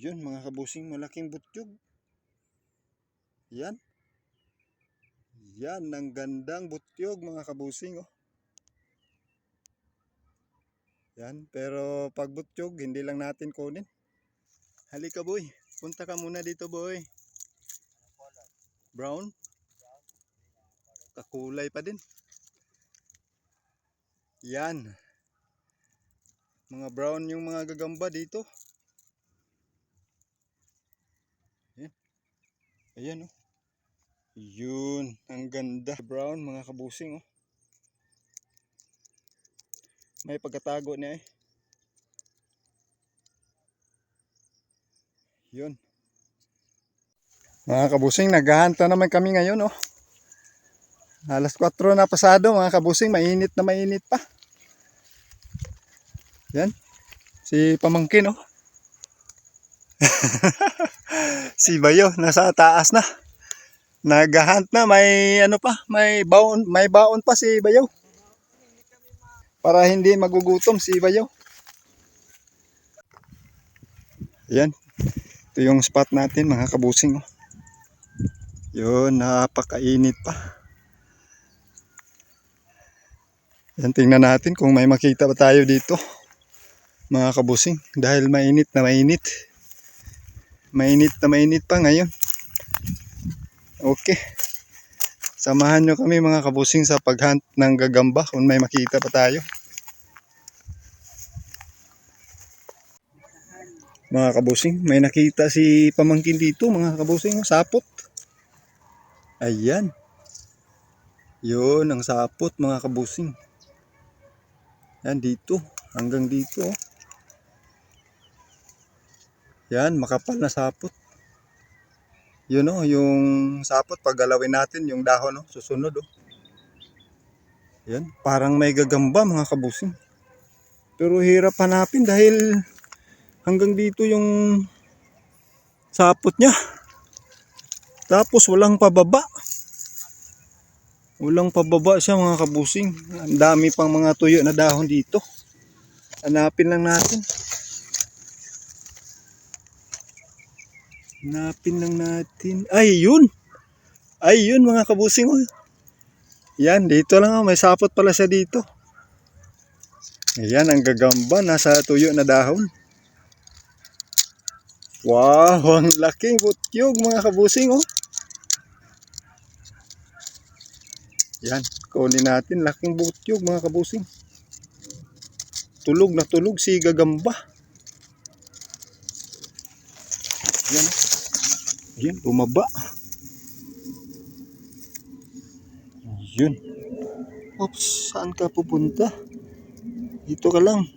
Yun mga kabusing, malaking butyog. Yan. Yan, ang gandang butyog mga kabusing. Oh. Yan, pero pag butyog, hindi lang natin kunin. Halika boy, punta ka muna dito boy. Brown? Kakulay pa din. Yan. Mga brown yung mga gagamba dito. Ayan oh. Yun. Ang ganda. Brown mga kabusing oh. May pagkatago niya eh. Yun. Mga kabusing, naghahanta naman kami ngayon oh. Alas 4 na pasado mga kabusing, mainit na mainit pa. Yan. Si Pamangkin oh. si Bayo nasa taas na. Naghahunt na may ano pa, may baon, may baon pa si Bayo. Para hindi magugutom si Bayo. Yan. Ito yung spot natin mga kabusing oh. Yun, napakainit pa. Yan, tingnan natin kung may makita pa tayo dito. Mga kabusing, dahil mainit na mainit. Mainit na mainit pa ngayon. Okay. Samahan nyo kami mga kabusing sa paghunt ng gagamba kung may makita pa tayo. Mga kabusing, may nakita si pamangkin dito mga kabusing, sapot. Ayan. Yun, ang sapot mga kabusing. Yan dito, hanggang dito. oh. Yan, makapal na sapot. Yun oh, yung sapot pag galawin natin yung dahon oh, susunod oh. Yan, parang may gagamba mga kabusing. Pero hirap hanapin dahil hanggang dito yung sapot niya. Tapos walang pababa. Walang pababa siya mga kabusing. Ang dami pang mga tuyo na dahon dito. Hanapin lang natin. Hanapin lang natin. Ay, yun! Ay, yun mga kabusing. oh. Yan, dito lang. oh. May sapot pala siya dito. Ayan, ang gagamba. Nasa tuyo na dahon. Wow, ang laking butyog mga kabusing. Oh. Yan, kunin natin. Laking butyog mga kabusing. Tulog na tulog si gagamba. Yan. oh. Yan, bumaba. Yun. Oops, saan ka pupunta? Dito ka lang.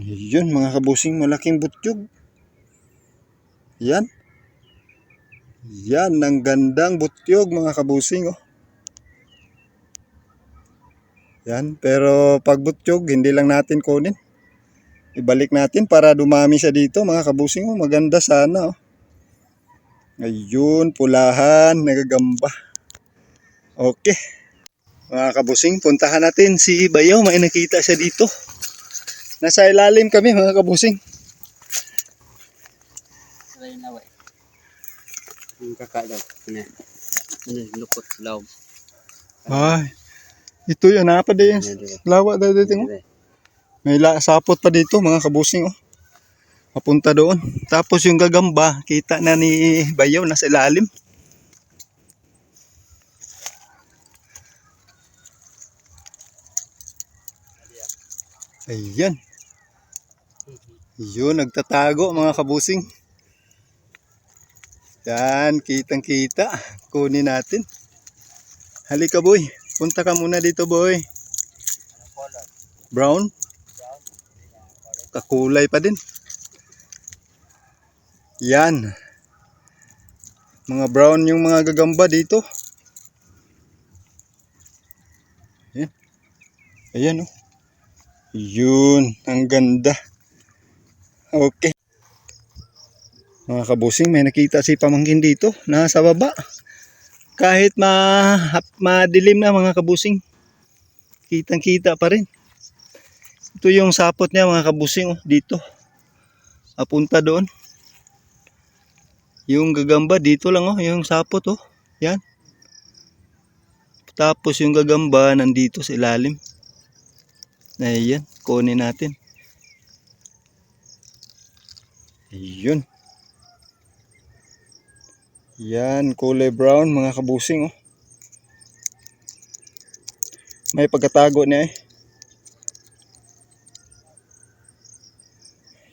Yun, mga kabusing, malaking butyog. Yan. Yan, ang gandang butyog, mga kabusing, oh. Yan, pero pag butyog, hindi lang natin kunin. Ibalik natin para dumami siya dito, mga kabusing, oh. Maganda sana, oh. Ayun, pulahan, nagagamba. Okay. Mga kabusing, puntahan natin si Bayo. May nakita siya dito. Nasa ilalim kami mga kabusing. Ang kakalaw. Ano? Ano? Lukot. Law. Ay, ito yun, napa din. Ano? Lawa daw dito. May sapot pa dito mga kabusing. Oh. Papunta doon. Tapos yung gagamba, kita na ni Bayaw nasa ilalim. Ayan. Yun, nagtatago mga kabusing. Yan, kitang kita. Kunin natin. Halika boy. Punta ka muna dito boy. Brown? Kakulay pa din. Yan. Mga brown yung mga gagamba dito. Ayan. Ayan oh. Yun. Ang ganda. Okay. Mga kabusing, may nakita si pamangkin dito. Nasa baba. Kahit ma madilim na mga kabusing. Kitang kita pa rin. Ito yung sapot niya mga kabusing oh, dito. Apunta doon. Yung gagamba dito lang oh, yung sapot oh. Yan. Tapos yung gagamba nandito sa ilalim. Ayan, kunin natin. Ayun. Yan, kulay brown mga kabusing oh. May pagkatago niya eh.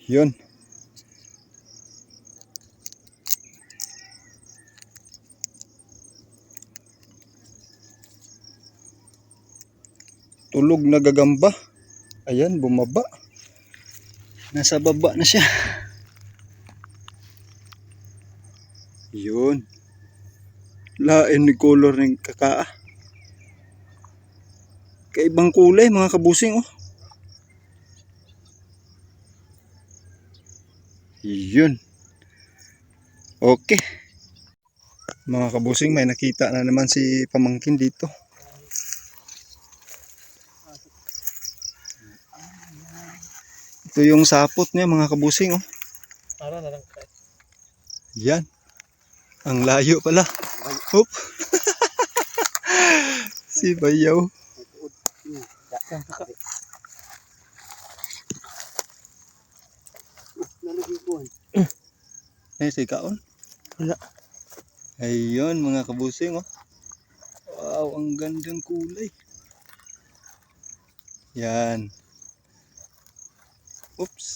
Yun. Tulog na gagamba. Ayan, bumaba. Nasa baba na siya. Yun. Lain ni color ng kakaa. Kaibang kulay mga kabusing oh. Yun. Okay. Mga kabusing, may nakita na naman si pamangkin dito. Ito yung sapot niya mga kabusing oh. Para na lang. Yan. Ang layo pala. Hop. si Bayaw. Eh, si Kaon. Wala. Ayun, mga kabusing, oh. Wow, ang gandang kulay. Yan. Oops.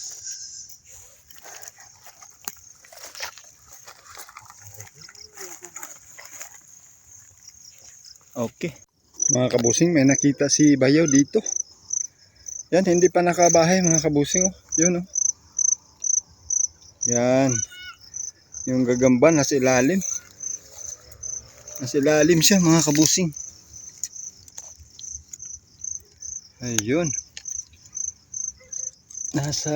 Okay. Mga kabusing, may nakita si Bayaw dito. Yan, hindi pa nakabahay mga kabusing, oh. Yun, oh. Yan. Yung gagamba nasa ilalim. Nasa ilalim siya mga kabusing. Ayun. Nasa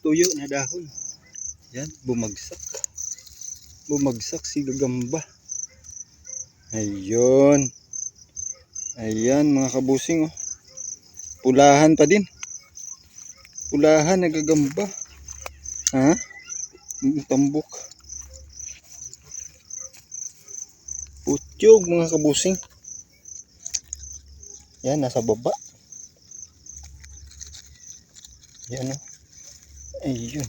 tuyo na dahon. Yan, bumagsak. Bumagsak si gagamba. Ayun. Ayan mga kabusing oh. Pulahan pa din. Pulahan na gagamba. Ha? Tambok. Putyog mga kabusing. Yan, nasa baba. Yan o. Ayun.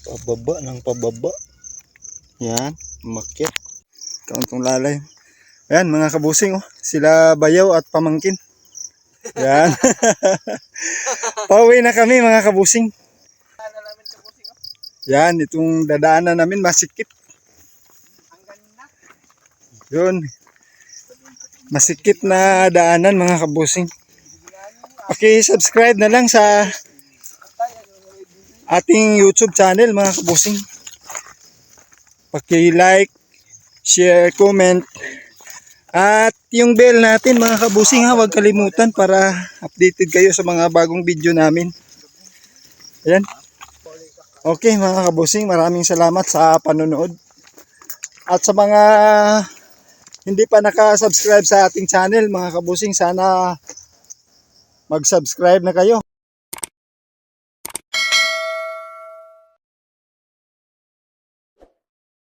Pababa ng pababa. Yan, makyat. Kauntong lalay. Ayan, mga kabusing oh. Sila bayaw at pamangkin. Yan. Pauwi na kami mga kabusing. Yan, itong dadaanan namin masikip. Yun. Masikip na daanan mga kabusing. Paki-subscribe na lang sa ating YouTube channel mga kabusing. Paki-like, share, comment. At yung bell natin mga kabusing ha, huwag kalimutan para updated kayo sa mga bagong video namin. Ayan. Okay mga kabusing, maraming salamat sa panonood. At sa mga hindi pa naka-subscribe sa ating channel mga kabusing, sana mag-subscribe na kayo.